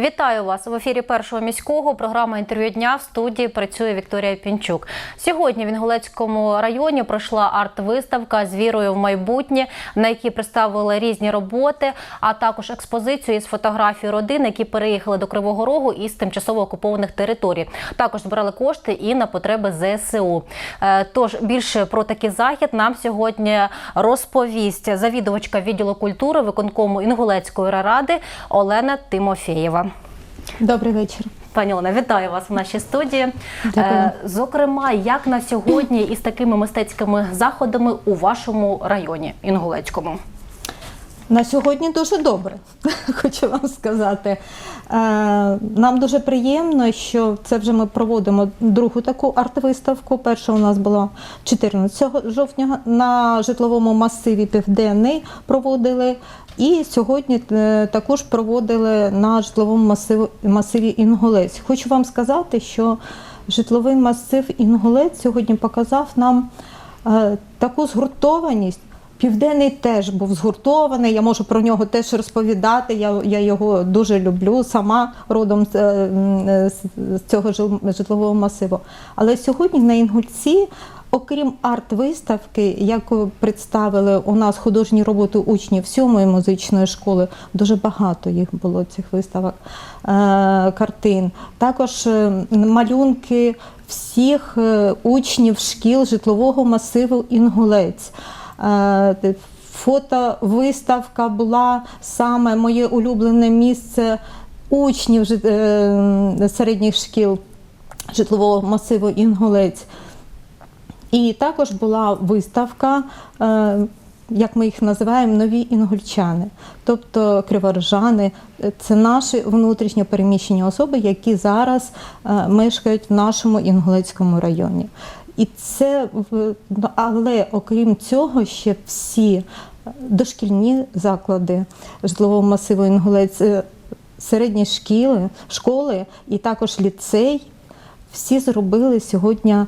Вітаю вас в ефірі першого міського. Програма інтерв'ю дня в студії працює Вікторія Пінчук. Сьогодні в Інгулецькому районі пройшла арт-виставка з вірою в майбутнє, на якій представили різні роботи, а також експозицію із фотографій родин, які переїхали до Кривого Рогу із тимчасово окупованих територій. Також збирали кошти і на потреби ЗСУ. Е, Тож більше про такий захід нам сьогодні розповість завідувачка відділу культури виконкому Інгулецької ради Олена Тимофєєва. Добрий вечір. Пані Олена, вітаю вас в нашій студії. Дякую. Е, Зокрема, як на сьогодні із такими мистецькими заходами у вашому районі Інгулецькому? На сьогодні дуже добре, хочу вам сказати. Е, Нам дуже приємно, що це вже ми проводимо другу таку арт-виставку. Перша у нас була 14 жовтня на житловому масиві Південний проводили. І сьогодні е, також проводили на житловому масиві, масиві Інгулець. Хочу вам сказати, що житловий масив Інгулець сьогодні показав нам е, таку згуртованість. Південний теж був згуртований. Я можу про нього теж розповідати. Я, я його дуже люблю, сама родом з, е, е, з цього житлового масиву. Але сьогодні на Інгульці, окрім арт-виставки, яку представили у нас художні роботи учнів сьомої музичної школи, дуже багато їх було цих виставок е, картин. Також малюнки всіх учнів шкіл житлового масиву Інгулець. Е, Фотовиставка була саме моє улюблене місце учнів е, середніх шкіл житлового масиву Інгулець. І також була виставка, е, як ми їх називаємо, нові інгульчани, тобто криворожани. Це наші внутрішньо переміщені особи, які зараз мешкають в нашому інгулецькому районі. І це ну, але окрім цього, ще всі дошкільні заклади житлового масиву Інгулець, е, середні шкіли, школи і також ліцей всі зробили сьогодні е,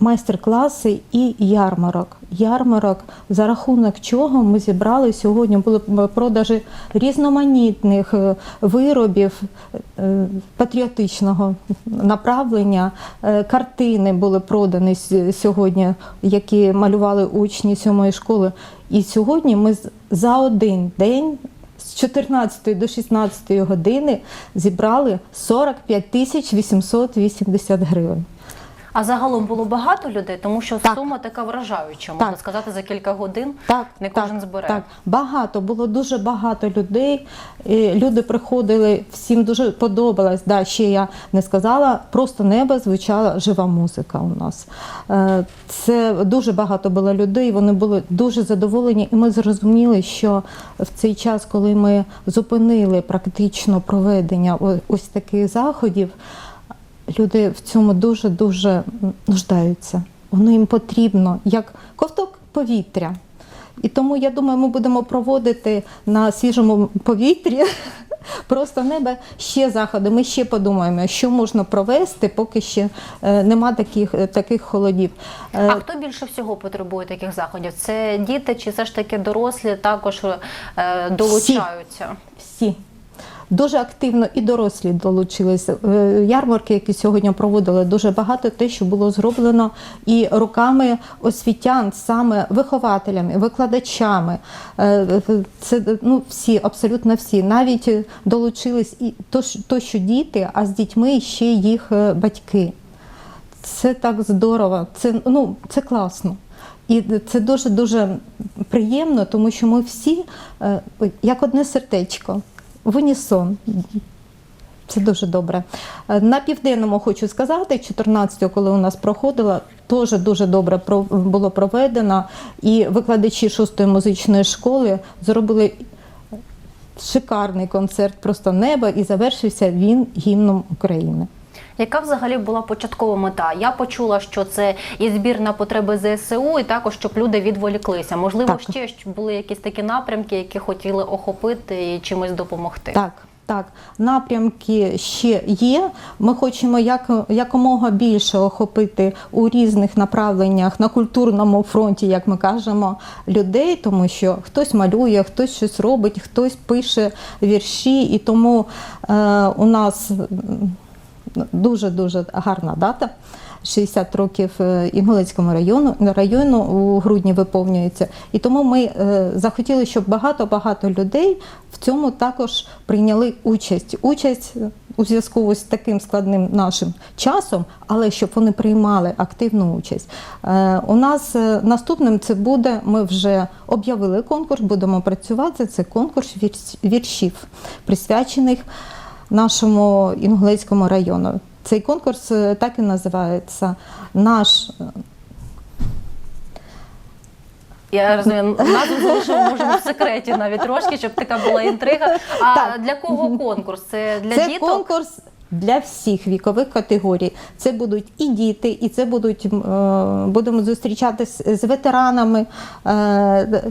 майстер-класи і ярмарок. Ярмарок, за рахунок чого ми зібрали сьогодні, були продажі різноманітних е, виробів е, патріотичного направлення. Е, Картини були продані сьогодні, які малювали учні сьомої школи. І сьогодні ми за один день з 14 до 16 години зібрали 45 тисяч 880 гривень. А загалом було багато людей, тому що Так. сума така вражаюча, можна Так. сказати, за кілька годин Так, не так, кожен збере. Так, багато, було дуже багато людей. І Люди приходили, всім дуже подобалось. Да, ще я не сказала, просто небо звучала жива музика у нас. Е, Це дуже багато було людей, вони були дуже задоволені, і ми зрозуміли, що в цей час, коли ми зупинили практично проведення о- ось таких заходів, люди в цьому дуже дуже нуждаються. Воно їм потрібно як ковток повітря. І тому я думаю, ми будемо проводити на свіжому повітрі просто небо ще заходи. Ми ще подумаємо, що можна провести, поки ще е, нема таких, е, таких холодів. Е, А хто більше всього потребує таких заходів? Це діти чи все ж таки дорослі також е, долучаються? Всі. Дуже активно і дорослі долучилися. Е, Ярмарки, які сьогодні проводили, дуже багато те, що було зроблено і руками освітян, саме вихователями, викладачами. Е, Це ну, всі, абсолютно всі. Навіть долучились і то, що- діти, а з дітьми ще їх е, батьки. Це так здорово, це, ну, це класно. І це дуже дуже приємно, тому що ми всі як одне сердечко, в унісон. Це дуже добре. Е, На південному хочу сказати, 14-го, коли у нас проходила, теж дуже добре було проведено. І викладачі 6-ї музичної школи зробили шикарний концерт просто неба і завершився він гімном України. Яка взагалі була початкова мета? Я почула, що це і збір на потреби ЗСУ, і також щоб люди відволіклися. Можливо, Так. ще були якісь такі напрямки, які хотіли охопити і чимось допомогти. Так, Так, напрямки ще є. Ми хочемо як, якомога більше охопити у різних направленнях на культурному фронті, як ми кажемо, людей, тому що хтось малює, хтось щось робить, хтось пише вірші, і тому е, у нас дуже дуже гарна дата. 60 років е, Інгулецькому району району у грудні виповнюється. І тому ми е, захотіли, щоб багато-багато людей в цьому також прийняли участь. Участь у зв'язку з таким складним нашим часом, але щоб вони приймали активну участь. Е, У нас наступним це буде. Ми вже об'явили конкурс, будемо працювати. Це конкурс віршів, присвячених нашому Інгулецькому району. Цей конкурс е, так і називається наш е, Я розумію, назву залишимо можемо в секреті навіть трошки, щоб така була інтрига. А Так. для кого конкурс? Це для це діток? конкурс для всіх вікових категорій. Це будуть і діти, і це будуть е, будемо зустрічатись з ветеранами. Е,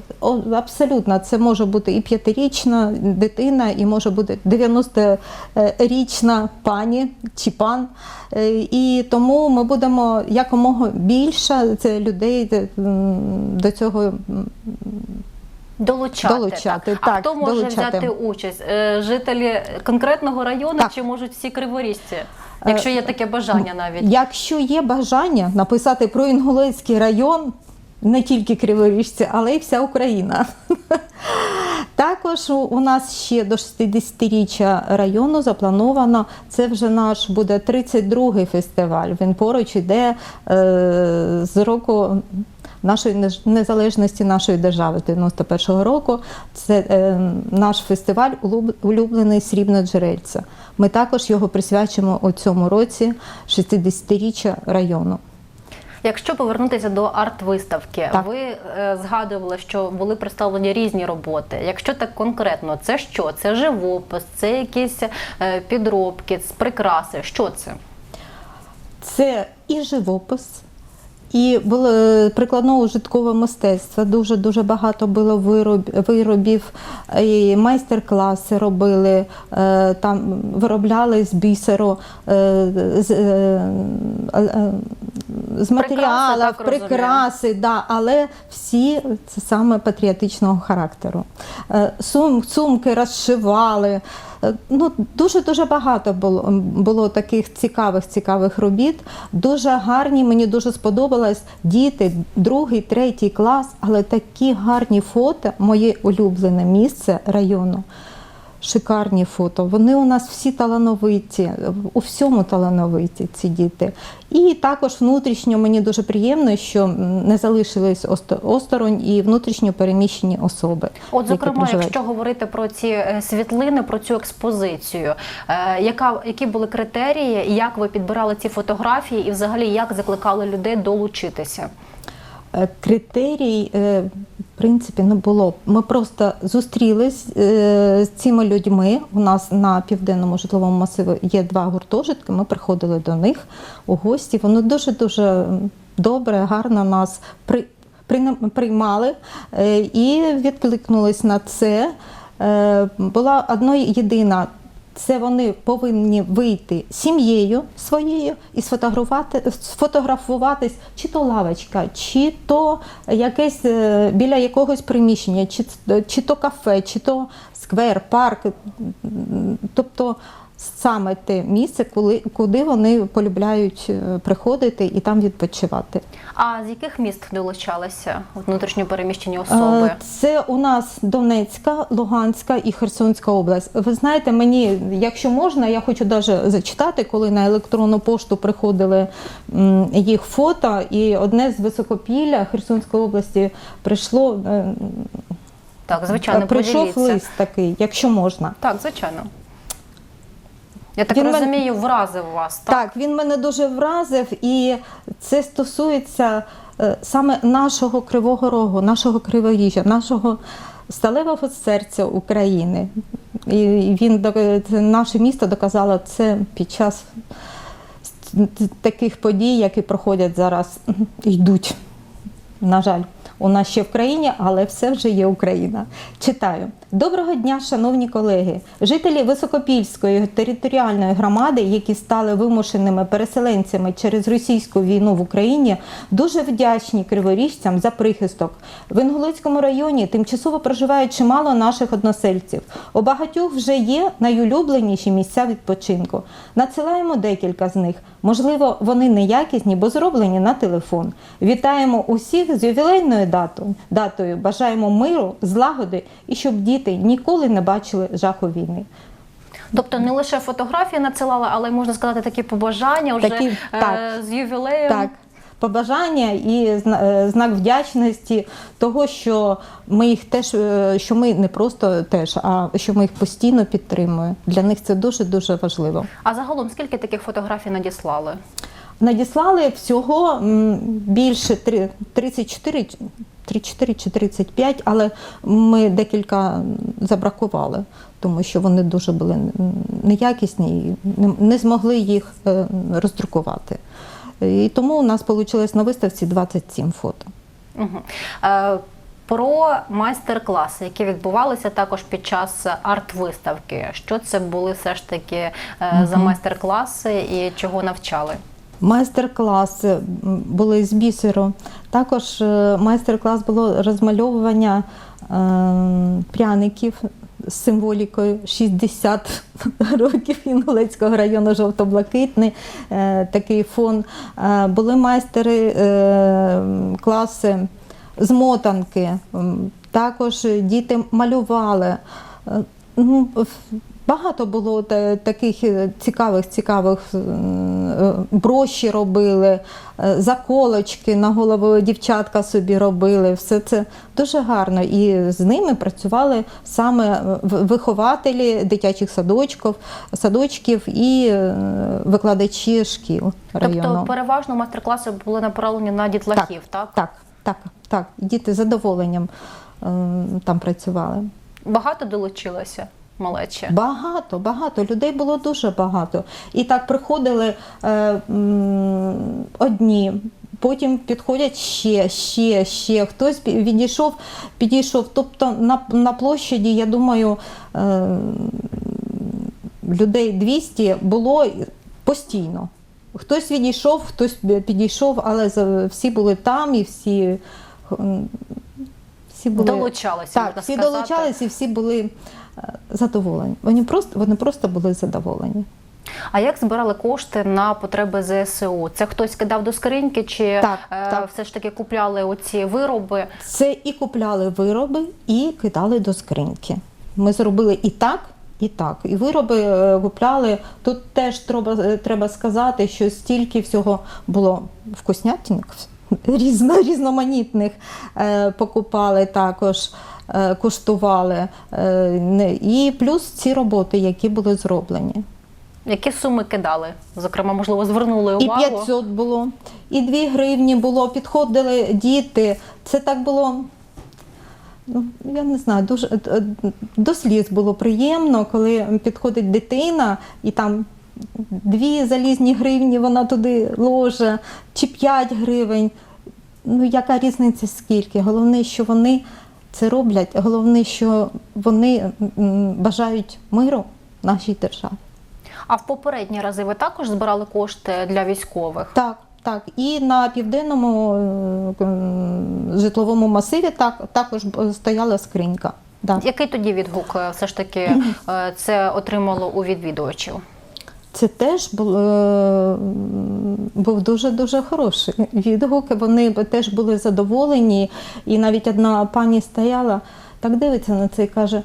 Абсолютно, це може бути і п'ятирічна дитина, і може бути 90-річна пані чи пан. Е, І тому ми будемо якомога більше людей до цього Долучати. Долучати, так. так, хто може долучати. взяти участь? Е, Жителі конкретного району Так. чи можуть всі криворіжці? Якщо є таке бажання навіть. Якщо є бажання написати про Інгулецький район, не тільки Криворіжці, але й вся Україна. Також у- нас ще до 60-річчя району заплановано. Це вже наш буде 32-й фестиваль. Він поруч іде е, з року нашої незалежності нашої держави 91-го року. Це е, наш фестиваль улюблений срібне джерельце. Ми також його присвячимо у цьому році 60-річчя району. Якщо повернутися до арт-виставки, ви е, згадували, що були представлені різні роботи. Якщо так конкретно, це що? Це живопис, це якісь е, підробки, прикраси. Що це? Це і живопис, і було е, прикладно-ужиткове мистецтво. Дуже дуже багато було виробів, і майстер-класи робили, там виробляли з бісеру, з, з матеріалів, розумію. прикраси, да, але всі це саме патріотичного характеру. Е, Сум, сумки розшивали. Е, Ну, дуже дуже багато було, було таких цікавих цікавих робіт. Дуже гарні. Мені дуже сподобалось діти, другий, третій клас, але такі гарні фото. Моє улюблене місце району. Шикарні фото. Вони у нас всі талановиті, у всьому талановиті ці діти. І також внутрішньо мені дуже приємно, що не залишились осторонь і внутрішньо переміщені особи. От, зокрема, проживають. якщо говорити про ці е, світлини, про цю експозицію, е, яка які були критерії, як ви підбирали ці фотографії, і взагалі як закликали людей долучитися? Е, Критерій, е, в принципі, не було. Ми просто зустрілись е, з цими людьми. У нас на південному житловому масиві є два гуртожитки. Ми приходили до них у гості. Вони дуже дуже добре, гарно нас при, приймали і відкликнулись на це. Була одна єдина. Це вони повинні вийти сім'єю своєю і сфотографувати, сфотографуватись, чи то лавочка, чи то якесь е, біля якогось приміщення, чи, чи то кафе, чи то сквер, парк. Тобто саме те місце, коли, куди вони полюбляють е, приходити і там відпочивати. А з яких міст долучалися от внутрішньо переміщені особи? Е, Це у нас Донецька, Луганська і Херсонська область. Ви знаєте, мені, якщо можна, я хочу навіть зачитати, коли на електронну пошту приходили їх фото, і одне з Високопілля Херсонської області прийшло. е, Так, звичайно, прийшов поділіться. лист такий, якщо можна. Так, звичайно. Я так Він мен- розумію, вразив вас. Так? Так, він мене дуже вразив, і це стосується е, саме нашого кривого рогу, нашого криворіжжя, нашого сталевого серця України. І він наше місто доказало це під час таких подій, які проходять зараз, йдуть. На жаль, у нас ще в країні, але все вже є Україна. Читаю. Доброго дня, шановні колеги, жителі Високопільської територіальної громади, які стали вимушеними переселенцями через російську війну в Україні, дуже вдячні криворіжцям за прихисток. В Інгулецькому районі тимчасово проживає чимало наших односельців. У багатьох вже є найулюбленіші місця відпочинку. Надсилаємо декілька з них. Можливо, вони неякісні, бо зроблені на телефон. Вітаємо усіх з ювілейною датою. датою. Бажаємо миру, злагоди і щоб діти ніколи не бачили жаху війни. Тобто не лише фотографії надсилали, але й можна сказати такі побажання вже Такі, е, так. з ювілеєм. Так. Побажання і е, знак вдячності того, що ми їх теж, е, що ми не просто теж, а що ми їх постійно підтримуємо. Для них це дуже дуже важливо. А загалом скільки таких фотографій надіслали? Надіслали всього більше 34, 34 чи 35, але ми декілька забракували, тому що вони дуже були неякісні і не- змогли їх е, роздрукувати. І тому у нас вийшло на виставці 27 фото. Угу. Е, про майстер-класи, які відбувалися також під час арт-виставки. Що це були все ж таки е, за майстер-класи і чого навчали? Майстер-класи були з бісеру. Також е, майстер-клас було розмальовування е, пряників з символікою 60 років Інгулецького району жовто-блакитний е, такий фон. Були майстери класи з мотанки. Також діти малювали. Багато було таких е, цікавих, цікавих е, броші робили, е, заколочки на голову дівчатка собі робили. Все це дуже гарно. І з ними працювали саме вихователі дитячих садочків, садочків і викладачі шкіл району. Тобто, переважно майстер-класи були направлені на дітлахів, так? Так, так, так. Діти з задоволенням там працювали. Багато долучилося малечі. Багато, багато людей було дуже багато. І так приходили е, м, одні, потім підходять ще, ще, ще. Хтось відійшов, підійшов. Тобто на, на площаді, я думаю, е, людей 200 було постійно. Хтось відійшов, хтось підійшов, але всі були там і всі. всі були Долучалися, так, можна всі сказати. долучалися і всі були задоволені. Вони просто, вони просто були задоволені. А як збирали кошти на потреби ЗСУ? Це хтось кидав до скриньки, чи Так, е, так. все ж таки купляли оці вироби? Це і купляли вироби, і кидали до скриньки. Ми зробили і так, і так. І вироби е, купляли. Тут теж треба, е, треба сказати, що стільки всього було вкуснятинок, різно, різноманітних е, покупали також. Е, Куштували Е, і плюс ці роботи, які були зроблені. Які суми кидали? Зокрема, можливо, звернули І 500 було, і 2 гривні було, підходили діти. Це так було. Ну, я не знаю, дуже е, до сліз було приємно, коли підходить дитина і там дві залізні гривні вона туди ложе, чи 5 гривень. Ну, яка різниця скільки? Головне, що вони це роблять, головне, що вони бажають миру нашій державі. А в попередні рази ви також збирали кошти для військових? Так, так. І на південному е, житловому масиві так, також стояла скринька. Да. Який тоді відгук е, все ж таки е, це отримало у відвідувачів? Це теж був, е, був дуже-дуже хороший відгук. Вони теж були задоволені. І навіть одна пані стояла, так дивиться на це і каже.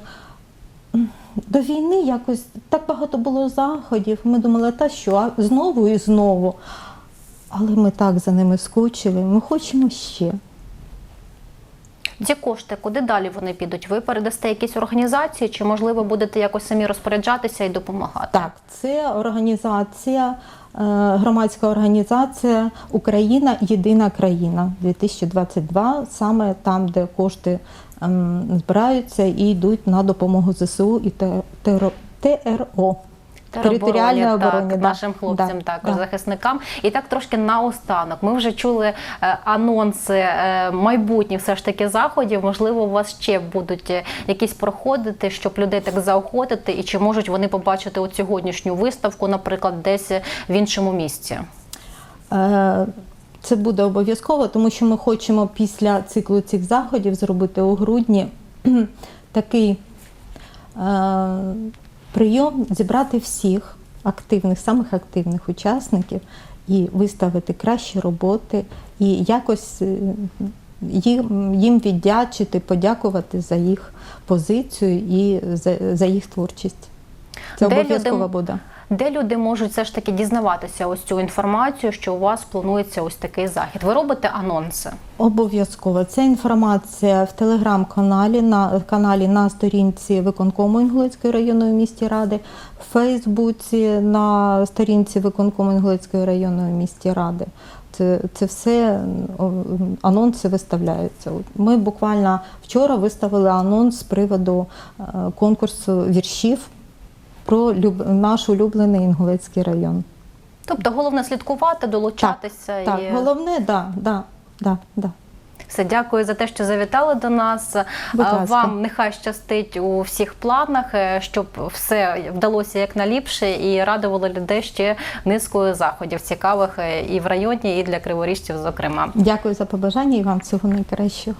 До війни якось так багато було заходів. Ми думали, та що, а знову і знову. Але ми так за ними скучили, ми хочемо ще. Ці кошти, куди далі вони підуть? Ви передасте якісь організації, чи можливо будете якось самі розпоряджатися і допомагати? Так, це організація, е, громадська організація Україна Єдина країна 2022, саме там, де кошти ем, збираються і йдуть на допомогу ЗСУ і ТРО. Територіальної оборони, так, да. нашим хлопцям, Да, також да. захисникам. І так трошки наостанок. Ми вже чули е, анонси е, майбутніх все ж таки заходів. Можливо, у вас ще будуть е, якісь проходити, щоб людей так заохотити, і чи можуть вони побачити от сьогоднішню виставку, наприклад, десь в іншому місці? Е, Це буде обов'язково, тому що ми хочемо після циклу цих заходів зробити у грудні такий е, прийом, зібрати всіх активних, самих активних учасників і виставити кращі роботи, і якось е, їм, їм віддячити, подякувати за їх позицію і за, за їх творчість. Це обов'язкова буде. Де люди можуть все ж таки дізнаватися ось цю інформацію, що у вас планується ось такий захід? Ви робите анонси? Обов'язково ця інформація в телеграм-каналі на каналі на сторінці виконкому Інгулецької районної місті ради, в Фейсбуці на сторінці виконкому Інгулецької районної місті ради. Це, це все анонси виставляються. Ми буквально вчора виставили анонс з приводу е, конкурсу віршів про люб, наш улюблений Інгулецький район. Тобто головне слідкувати, долучатися Так, і головне, да, да, да, да. все. Дякую за те, що завітали до нас. Будь ласка. Вам нехай щастить у всіх планах, е, щоб все вдалося якналіпше і радувало людей ще низкою заходів цікавих е, і в районі, і для криворіжців, зокрема. Дякую за побажання і вам всього найкращого.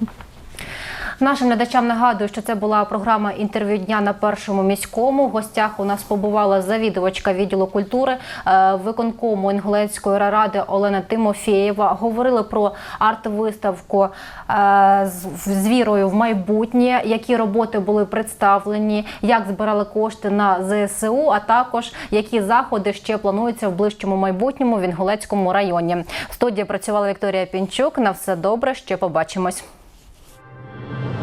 Нашим глядачам нагадую, що це була програма інтерв'ю дня на першому міському. В гостях у нас побувала завідувачка відділу культури е, виконкому Інгулецької ради Олена Тимофєєва. Говорили про арт-виставку е, з вірою в майбутнє, які роботи були представлені, як збирали кошти на ЗСУ, а також які заходи ще плануються в ближчому майбутньому в Інгулецькому районі. В студії працювала Вікторія Пінчук. На все добре. Ще побачимось. you